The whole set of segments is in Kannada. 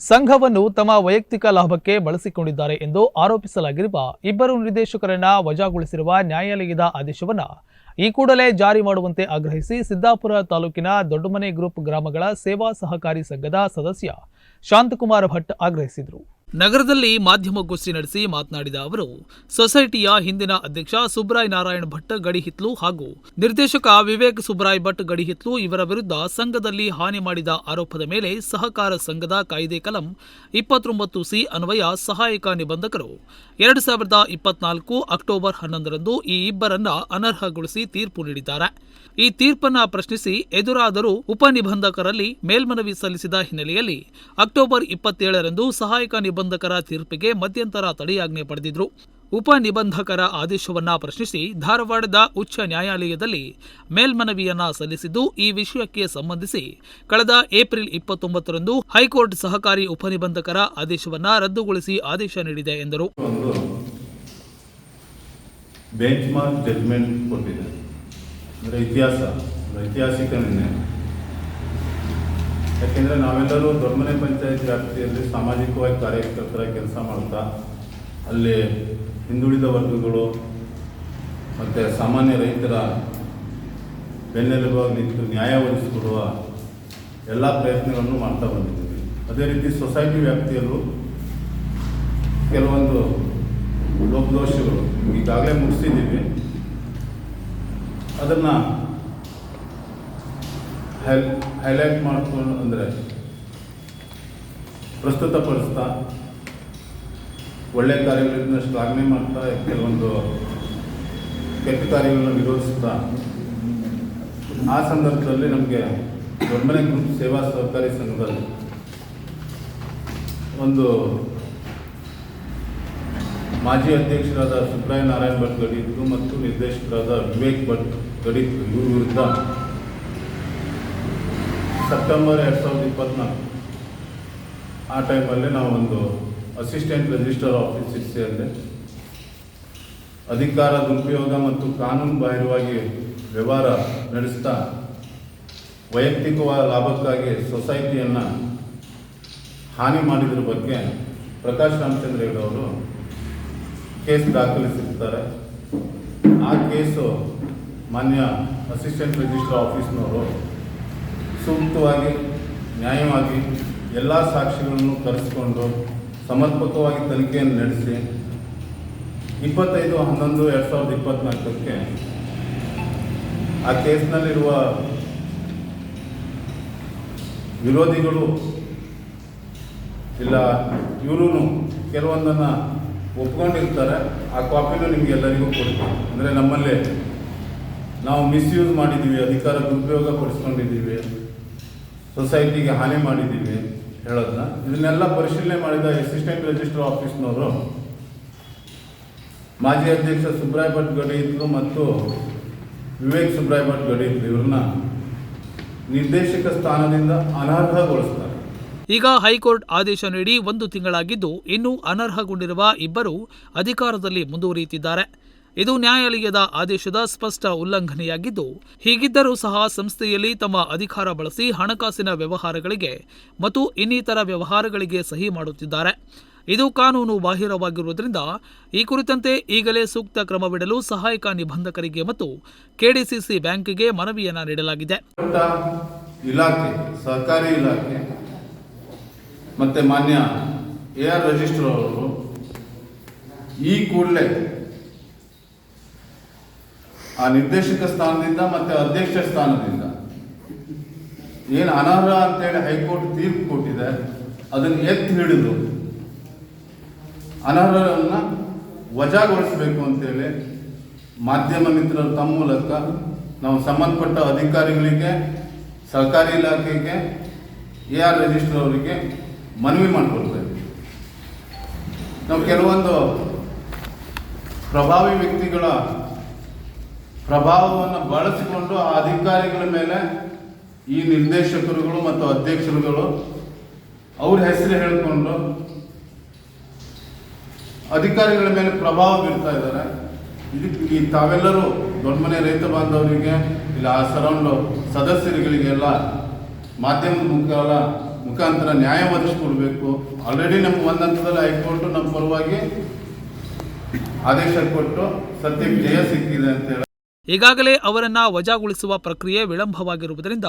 ಸಂಘವನ್ನು ತಮ್ಮ ವೈಯಕ್ತಿಕ ಲಾಭಕ್ಕೆ ಬಳಸಿಕೊಂಡಿದ್ದಾರೆ ಎಂದು ಆರೋಪಿಸಲಾಗಿರುವ ಇಬ್ಬರು ನಿರ್ದೇಶಕರನ್ನ ವಜಾಗೊಳಿಸಿರುವ ನ್ಯಾಯಾಲಯದ ಆದೇಶವನ್ನ ಈ ಕೂಡಲೇ ಜಾರಿ ಮಾಡುವಂತೆ ಆಗ್ರಹಿಸಿ ಸಿದ್ದಾಪುರ ತಾಲೂಕಿನ ದೊಡ್ಡಮನೆ ಗ್ರೂಪ್ ಗ್ರಾಮಗಳ ಸೇವಾ ಸಹಕಾರಿ ಸಂಘದ ಸದಸ್ಯ ಶಾಂತಕುಮಾರ್ ಭಟ್ ಆಗ್ರಹಿಸಿದರು. ನಗರದಲ್ಲಿ ಮಾಧ್ಯಮಗೋಷ್ಠಿ ನಡೆಸಿ ಮಾತನಾಡಿದ ಅವರು, ಸೊಸೈಟಿಯ ಹಿಂದಿನ ಅಧ್ಯಕ್ಷ ಸುಬ್ರಾಯ್ ನಾರಾಯಣ್ ಭಟ್ ಗಡಿಹಿತ್ಲು ಹಾಗೂ ನಿರ್ದೇಶಕ ವಿವೇಕ್ ಸುಬ್ರಾಯ್ ಭಟ್ ಗಡಿಹಿತ್ಲು ಇವರ ವಿರುದ್ಧ ಸಂಘದಲ್ಲಿ ಹಾನಿ ಮಾಡಿದ ಆರೋಪದ ಮೇಲೆ ಸಹಕಾರ ಸಂಘದ ಕಾಯ್ದೆ ಕಲಂ ಇಪ್ಪತ್ತೊಂಬತ್ತು ಸಿ ಅನ್ವಯ ಸಹಾಯಕ ನಿಬಂಧಕರು ಎರಡು ಸಾವಿರದ ಇಪ್ಪತ್ನಾಲ್ಕು ಅಕ್ಟೋಬರ್ ಹನ್ನೊಂದರಂದು ಈ ಇಬ್ಬರನ್ನ ಅನರ್ಹಗೊಳಿಸಿ ತೀರ್ಪು ನೀಡಿದ್ದಾರೆ. ಈ ತೀರ್ಪನ್ನ ಪ್ರಶ್ನಿಸಿ ಎದುರಾದರೂ ಉಪನಿಬಂಧಕರಲ್ಲಿ ಮೇಲ್ಮನವಿ ಸಲ್ಲಿಸಿದ ಹಿನ್ನೆಲೆಯಲ್ಲಿ ಅಕ್ಟೋಬರ್ ಇಪ್ಪತ್ತೇಳರಂದು ಸಹಾಯಕ ನಿಬಂಧಕರ ತೀರ್ಪಿಗೆ ಮಧ್ಯಂತರ ತಡೆಯಾಜ್ಞೆ ಪಡೆದಿದ್ರು. ಉಪ ನಿಬಂಧಕರ ಆದೇಶವನ್ನ ಪ್ರಶ್ನಿಸಿ ಧಾರವಾಡದ ಉಚ್ಚ ನ್ಯಾಯಾಲಯದಲ್ಲಿ ಮೇಲ್ಮನವಿಯನ್ನ ಸಲ್ಲಿಸಿದ್ದು ಈ ವಿಷಯಕ್ಕೆ ಸಂಬಂಧಿಸಿ ಕಳೆದ ಏಪ್ರಿಲ್ ಇಪ್ಪತ್ತೊಂಬತ್ತರಂದು ಹೈಕೋರ್ಟ್ ಸಹಕಾರಿ ಉಪನಿಬಂಧಕರ ಆದೇಶವನ್ನ ರದ್ದುಗೊಳಿಸಿ ಆದೇಶ ನೀಡಿದೆ ಎಂದರು. ಬೆಂಚ್ ಮಾರ್ಕ್ ಜಡ್ಜ್ಮೆಂಟ್ ಕೊಟ್ಟಿದೆ ಅಂದರೆ ಇತಿಹಾಸ ಐತಿಹಾಸಿಕ ನಿರ್ಣಯ. ಯಾಕೆಂದರೆ ನಾವೆಲ್ಲರೂ ದೊಡ್ಡಮನೆ ಪಂಚಾಯತ್ ವ್ಯಾಪ್ತಿಯಲ್ಲಿ ಸಾಮಾಜಿಕವಾಗಿ ಕಾರ್ಯಕರ್ತರ ಕೆಲಸ ಮಾಡ್ತಾ, ಅಲ್ಲಿ ಹಿಂದುಳಿದ ವರ್ಗಗಳು ಮತ್ತು ಸಾಮಾನ್ಯ ರೈತರ ಬೆನ್ನೆಲುಬಾಗಿ ನಿಂತು ನ್ಯಾಯ ಒದಗಿಸಿಕೊಡುವ ಎಲ್ಲ ಪ್ರಯತ್ನಗಳನ್ನು ಮಾಡ್ತಾ ಬಂದಿದ್ದೀವಿ. ಅದೇ ರೀತಿ ಸೊಸೈಟಿ ವ್ಯಾಪ್ತಿಯಲ್ಲೂ ಕೆಲವೊಂದು ಲೋಪದೋಷಗಳು ಈಗಾಗಲೇ ಮುಗಿಸಿದ್ದೀವಿ. ಅದನ್ನು ಹೈ, ಹೈಲೈಟ್ ಮಾಡ್ಕೊಂಡು ಅಂದರೆ ಪ್ರಸ್ತುತಪಡಿಸ್ತಾ ಒಳ್ಳೆಯ ಕಾರ್ಯಗಳಿಂದ ಶ್ಲಾಘನೆ ಮಾಡ್ತಾ ಕೆಲವೊಂದು ಕೆಟ್ಟ ಕಾರ್ಯಗಳನ್ನು ವಿರೋಧಿಸ್ತಾ, ಆ ಸಂದರ್ಭದಲ್ಲಿ ನಮಗೆ ದೊಡ್ಡಮನೆ ಸೇವಾ ಸಹಕಾರಿ ಸಂಘದಲ್ಲಿ ಒಂದು ಮಾಜಿ ಅಧ್ಯಕ್ಷರಾದ ಸುಬ್ರಾಯ ನಾರಾಯಣ್ ಭಟ್ ಗಡಿತ್ತು ಮತ್ತು ನಿರ್ದೇಶಕರಾದ ವಿವೇಕ್ ಭಟ್ ಗಡಿತ್ತು ಇವ್ರ ವಿರುದ್ಧ ಸೆಪ್ಟೆಂಬರ್ ಎರಡು ಸಾವಿರದ ಇಪ್ಪತ್ನಾಲ್ಕು. ಆ ಟೈಮಲ್ಲಿ ನಾವೊಂದು ಅಸಿಸ್ಟೆಂಟ್ ರಿಜಿಸ್ಟರ್ ಆಫೀಸ್ ಸೇರಿದೆ ಅಧಿಕಾರ ದುರುಪಯೋಗ ಮತ್ತು ಕಾನೂನು ಬಾಹಿರವಾಗಿ ವ್ಯವಹಾರ ನಡೆಸ್ತಾ ವೈಯಕ್ತಿಕವಾದ ಲಾಭಕ್ಕಾಗಿ ಸೊಸೈಟಿಯನ್ನು ಹಾನಿ ಮಾಡಿದ್ರ ಬಗ್ಗೆ ಪ್ರಕಾಶ್ ರಾಮಚಂದ್ರ ಅವರು ಕೇಸ್ ದಾಖಲಿಸಿರ್ತಾರೆ. ಆ ಕೇಸು ಮಾನ್ಯ ಅಸಿಸ್ಟೆಂಟ್ ರಿಜಿಸ್ಟರ್ ಆಫೀಸ್ನವರು ಸೂಕ್ತವಾಗಿ ನ್ಯಾಯವಾಗಿ ಎಲ್ಲ ಸಾಕ್ಷಿಗಳನ್ನು ಕರೆಸಿಕೊಂಡು ಸಮರ್ಪಕವಾಗಿ ತನಿಖೆಯನ್ನು ನಡೆಸಿ ಇಪ್ಪತ್ತೈದು ಹನ್ನೊಂದು, ಎರಡು ಸಾವಿರದ ಇಪ್ಪತ್ತ್ನಾಲ್ಕಕ್ಕೆ ಆ ಕೇಸ್ನಲ್ಲಿರುವ ವಿರೋಧಿಗಳು ಇಲ್ಲ ಇವರೂ ಕೆಲವೊಂದನ್ನು ಒಪ್ಕೊಂಡಿರ್ತಾರೆ. ಆ ಕಾಪಿನೂ ನಿಮ್ಗೆ ಎಲ್ಲರಿಗೂ ಕೊಡ್ತೀವಿ ಅಂದರೆ ನಮ್ಮಲ್ಲೇ ನಾವು ಮಿಸ್ಯೂಸ್ ಮಾಡಿದ್ದೀವಿ, ಅಧಿಕಾರ ದುರುಪಯೋಗ ಪಡಿಸ್ಕೊಂಡಿದ್ದೀವಿ ಸೊಸೈಟಿಗೆ ಹಾನಿ ಮಾಡಿದ್ದೀವಿ ಹೇಳೋದನ್ನ. ಇದನ್ನೆಲ್ಲ ಪರಿಶೀಲನೆ ಮಾಡಿದ ಅಸಿಸ್ಟೆಂಟ್ ರಿಜಿಸ್ಟರ್ ಆಫೀಸ್ನವರು ಮಾಜಿ ಅಧ್ಯಕ್ಷ ಸುಬ್ರಾಯ್ ಭಟ್ ಗಡಿಯಿದ್ರು ಮತ್ತು ವಿವೇಕ್ ಸುಬ್ರಾಯ್ ಭಟ್ ಗಡಿಯಿದ್ರು. ಇವ್ರನ್ನ ನಿರ್ದೇಶಕ ಸ್ಥಾನದಿಂದ ಅನರ್ಹಗೊಳಿಸ್ತಾರೆ. ಈಗ ಹೈಕೋರ್ಟ್ ಆದೇಶ ನೀಡಿ ಒಂದು ತಿಂಗಳಾಗಿದ್ದು ಇನ್ನೂ ಅನರ್ಹಗೊಂಡಿರುವ ಇಬ್ಬರು ಅಧಿಕಾರದಲ್ಲಿ ಮುಂದುವರಿಯುತ್ತಿದ್ದಾರೆ. ಇದು ನ್ಯಾಯಾಲಯದ ಆದೇಶದ ಸ್ಪಷ್ಟ ಉಲ್ಲಂಘನೆಯಾಗಿದ್ದು, ಹೀಗಿದ್ದರೂ ಸಹ ಸಂಸ್ಥೆಯಲ್ಲಿ ತಮ್ಮ ಅಧಿಕಾರ ಬಳಸಿ ಹಣಕಾಸಿನ ವ್ಯವಹಾರಗಳಿಗೆ ಮತ್ತು ಇನ್ನಿತರ ವ್ಯವಹಾರಗಳಿಗೆ ಸಹಿ ಮಾಡುತ್ತಿದ್ದಾರೆ. ಇದು ಕಾನೂನು ಬಾಹಿರವಾಗಿರುವುದರಿಂದ ಈ ಕುರಿತಂತೆ ಈಗಲೇ ಸೂಕ್ತ ಕ್ರಮವಿಡಲು ಸಹಾಯಕ ನಿಬಂಧಕರಿಗೆ ಮತ್ತು ಕೆಡಿಸಿಸಿ ಬ್ಯಾಂಕ್ಗೆ ಮನವಿಯನ್ನ ನೀಡಲಾಗಿದೆ. ಇಲಾಖೆ ಸಹಕಾರಿ ಇಲಾಖೆ ಮತ್ತೆ ಮಾನ್ಯ ಎ ಆರ್ ಅವರು ಈ ಕೂಡಲೇ ಆ ನಿರ್ದೇಶಕ ಸ್ಥಾನದಿಂದ ಮತ್ತು ಅಧ್ಯಕ್ಷ ಸ್ಥಾನದಿಂದ. ಏನು ಅನರ್ಹ ಅಂತೇಳಿ ಹೈಕೋರ್ಟ್ ತೀರ್ಪು ಕೊಟ್ಟಿದೆ, ಅದನ್ನು ಎತ್ತಿ ಹಿಡಿದು ಅನರ್ಹರನ್ನು ವಜಾಗೊಳಿಸಬೇಕು ಅಂತೇಳಿ ಮಾಧ್ಯಮ ಮಿತ್ರರು ತಮ್ಮ ಮೂಲಕ ನಾವು ಸಂಬಂಧಪಟ್ಟ ಅಧಿಕಾರಿಗಳಿಗೆ, ಸರ್ಕಾರಿ ಇಲಾಖೆಗೆ ಎ ಆರ್ ರಿಜಿಸ್ಟರ್ ಅವರಿಗೆ ಮನವಿ ಮಾಡಿಕೊಳ್ತೇವೆ. ನಾವು ಕೆಲವೊಂದು ಪ್ರಭಾವಿ ವ್ಯಕ್ತಿಗಳ ಪ್ರಭಾವವನ್ನು ಬಳಸಿಕೊಂಡು ಆ ಅಧಿಕಾರಿಗಳ ಮೇಲೆ ಈ ನಿರ್ದೇಶಕರುಗಳು ಮತ್ತು ಅಧ್ಯಕ್ಷರುಗಳು ಅವ್ರ ಹೆಸರು ಹೇಳಿಕೊಂಡು ಅಧಿಕಾರಿಗಳ ಮೇಲೆ ಪ್ರಭಾವ ಬೀರ್ತಾ ಇದ್ದಾರೆ. ಇದಕ್ಕೆ ಈ ತಾವೆಲ್ಲರೂ ದೊಡ್ಡಮನೆ ರೈತ ಬಾಂಧವರಿಗೆ, ಇಲ್ಲ ಆ ಸರೌಂಡ್ ಸದಸ್ಯರುಗಳಿಗೆಲ್ಲ ಮಾಧ್ಯಮದ ಮುಖಾಲ ಮುಖಾಂತರ ನ್ಯಾಯ ಒದಗಿಸ್ಕೊಡ್ಬೇಕು. ಆಲ್ರೆಡಿ ನಮ್ಗೆ ಒಂದು ಹಂತದಲ್ಲಿ ಹೈಕೋರ್ಟು ನಮ್ಮ ಪರವಾಗಿ ಆದೇಶ ಕೊಟ್ಟು ಸತ್ಯ ಜಯ ಸಿಕ್ಕಿದೆ ಅಂತ ಹೇಳಿ ಈಗಾಗಲೇ ಅವರನ್ನು ವಜಾಗೊಳಿಸುವ ಪ್ರಕ್ರಿಯೆ ವಿಳಂಬವಾಗಿರುವುದರಿಂದ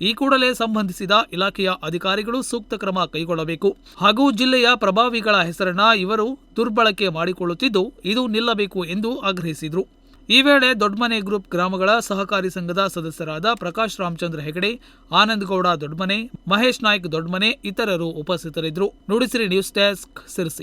ಈ ಕೂಡಲೇ ಸಂಬಂಧಿಸಿದ ಇಲಾಖೆಯ ಅಧಿಕಾರಿಗಳು ಸೂಕ್ತ ಕ್ರಮ ಕೈಗೊಳ್ಳಬೇಕು. ಹಾಗೂ ಜಿಲ್ಲೆಯ ಪ್ರಭಾವಿಗಳ ಹೆಸರನ್ನ ಇವರು ದುರ್ಬಳಕೆ ಮಾಡಿಕೊಳ್ಳುತ್ತಿದ್ದು ಇದು ನಿಲ್ಲಬೇಕು ಎಂದು ಆಗ್ರಹಿಸಿದರು. ಈ ವೇಳೆ ದೊಡ್ಮನೆ ಗ್ರೂಪ್ ಗ್ರಾಮಗಳ ಸಹಕಾರಿ ಸಂಘದ ಸದಸ್ಯರಾದ ಪ್ರಕಾಶ್ ರಾಮಚಂದ್ರ ಹೆಗಡೆ, ಆನಂದ್ ಗೌಡ ದೊಡ್ಮನೆ, ಮಹೇಶ್ ನಾಯ್ಕ್ ದೊಡ್ಮನೆ ಇತರರು ಉಪಸ್ಥಿತರಿದ್ದರು. Nudisiri news desk, Sirsi.